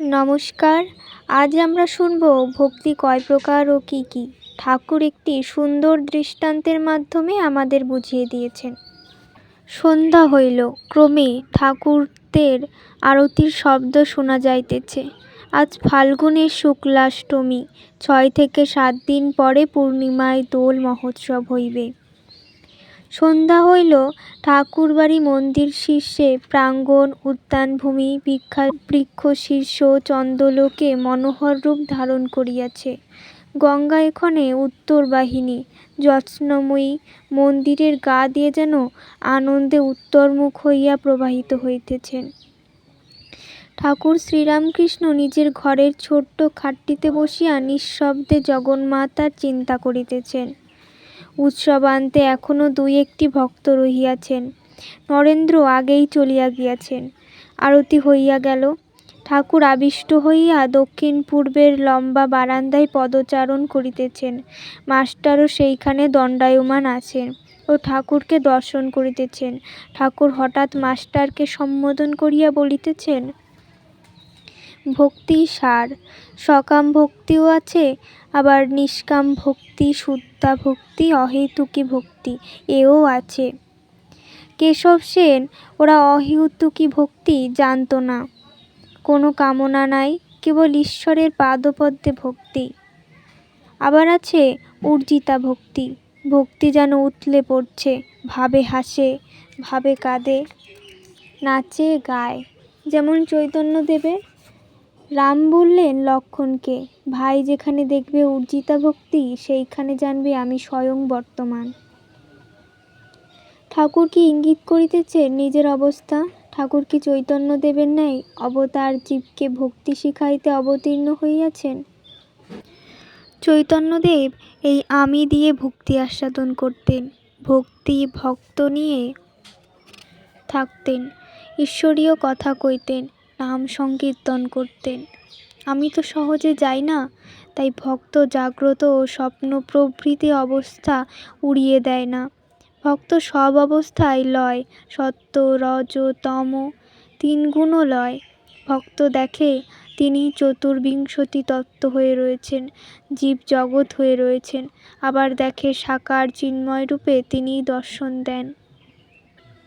নমস্কার, আজ আমরা শুনব ভক্তি কয় প্রকার ও কী কী। ঠাকুর একটি সুন্দর দৃষ্টান্তের মাধ্যমে আমাদের বুঝিয়ে দিয়েছেন। সন্ধ্যা হইল, ক্রমে ঠাকুরদের আরতির শব্দ শোনা যাইতেছে। আজ ফাল্গুনের শুক্লাষ্টমী, ছয় থেকে সাত দিন পরে পূর্ণিমায় দোল মহোৎসব হইবে। সন্ধ্যা হইল, ঠাকুরবাড়ি মন্দির শীর্ষে প্রাঙ্গণ, উদ্যানভূমি, বিখ্যাত বৃক্ষ, শীর্ষ, চন্দ্রলোকে মনোহর রূপ ধারণ করিয়াছে। গঙ্গা এখানে উত্তর বাহিনী যত্নময়ী মন্দিরের গা দিয়ে যেন আনন্দে উত্তরমুখ হইয়া প্রবাহিত হইতেছেন। ঠাকুর শ্রীরামকৃষ্ণ নিজের ঘরের ছোট্ট খাটটিতে বসিয়া নিঃশব্দে জগন্মাতার চিন্তা করিতেছেন। উৎসবান্তে এখনও দুই একটি ভক্ত রহিয়াছেন। নরেন্দ্র আগেই চলিয়া গিয়াছেন। আরতি হইয়া গেল। ঠাকুর আবিষ্ট হইয়া দক্ষিণ পূর্বের লম্বা বারান্দায় পদচারণ করিতেছেন। মাস্টারও সেইখানে দণ্ডায়মান আছেন ও ঠাকুরকে দর্শন করিতেছেন। ঠাকুর হঠাৎ মাস্টারকে সম্বোধন করিয়া বলিতেছেন ভক্তি সার। সকাম ভক্তিও আছে, আবার নিষ্কাম ভক্তি, শুদ্ধা ভক্তি, অহেতুকী ভক্তি, এও আছে। কেশব সেন, ওরা অহেতুকী ভক্তি জানত না। কোনো কামনা নাই, কেবল ঈশ্বরের পাদপদ্মে ভক্তি। আবার আছে উর্জিতা ভক্তি ভক্তি যেন উতলে পড়ছে, ভাবে হাসে, ভাবে কাঁদে, নাচে, গায়, যেমন চৈতন্যদেবের রাম বললেন, লক্ষণকে, ভাই যেখানে দেখবে উর্জিতা ভক্তি, সেইখানে জানবে আমি স্বয়ং বর্তমান। ঠাকুর কি ইঙ্গিত করিতেছেন নিজের অবস্থা? ঠাকুর কি চৈতন্য চৈতন্যদেবের নাই? অবতার জীবকে ভক্তি শিখাইতে অবতীর্ণ হইয়াছেন? চৈতন্যদেব এই আমি দিয়ে ভক্তি আস্বাদন করতেন, ভক্তি ভক্ত নিয়ে থাকতেন। ঈশ্বরীয় কথা কইতেন নাম সংকীর্তন করতেন। আমি তো সহজে যাই না, তাই ভক্ত জাগ্রত ও স্বপ্ন প্রভৃতি অবস্থা উড়িয়ে দেয় না। ভক্ত সব অবস্থায় লয়, সত্য, রজ, তম, তিন গুণও লয়। ভক্ত দেখে তিনি চতুর্বিংশতি তত্ত্ব হয়ে রয়েছেন, জীব জগৎ হয়ে রয়েছেন। আবার দেখে সাকার চিন্ময় রূপে তিনিই দর্শন দেন।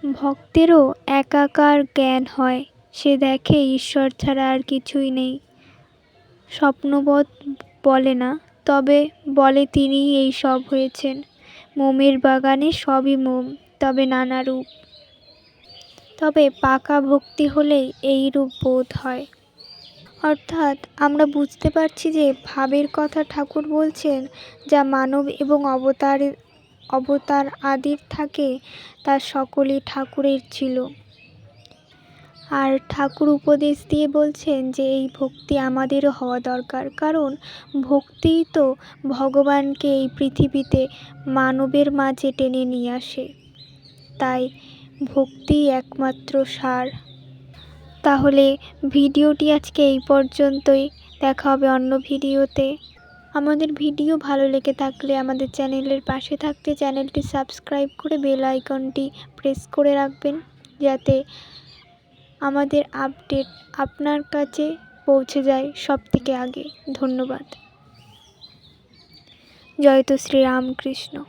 ভক্তেরও একাকার জ্ঞান হয়। সে দেখে ঈশ্বর ছাড়া আর কিছুই নেই। স্বপ্নবোধ বলে না, তবে বলে তিনিই এই সব হয়েছেন। মোমের বাগানে সবই মোম, তবে নানা রূপ। তবে পাকা ভক্তি হলেই এই রূপ বোধ হয়। অর্থাৎ আমরা বুঝতে পারছি যে ভাবের কথা ঠাকুর বলছেন, যা মানব এবং অবতার অবতার আদির থাকে, তা সকলই ঠাকুরের ছিল। আর ঠাকুর উপদেশ দিয়ে বলছেন যে এই ভক্তি আমাদেরও হওয়া দরকার। কারণ ভক্তিই তো ভগবানকে এই পৃথিবীতে মানবের মাঝে টেনে নিয়ে আসে। তাই ভক্তি একমাত্র সার। তাহলে ভিডিওটি আজকে এই পর্যন্তই। দেখা হবে অন্য ভিডিওতে। আমাদের ভিডিও ভালো লেগে থাকলে আমাদের চ্যানেলের পাশে থাকতে চ্যানেলটি সাবস্ক্রাইব করে বেল আইকনটি প্রেস করে রাখবেন। যাতে আমাদের আপডেট আপনার কাছে পৌঁছে যায় সব থেকে আগে। ধন্যবাদ। জয় তো শ্রীরামকৃষ্ণ।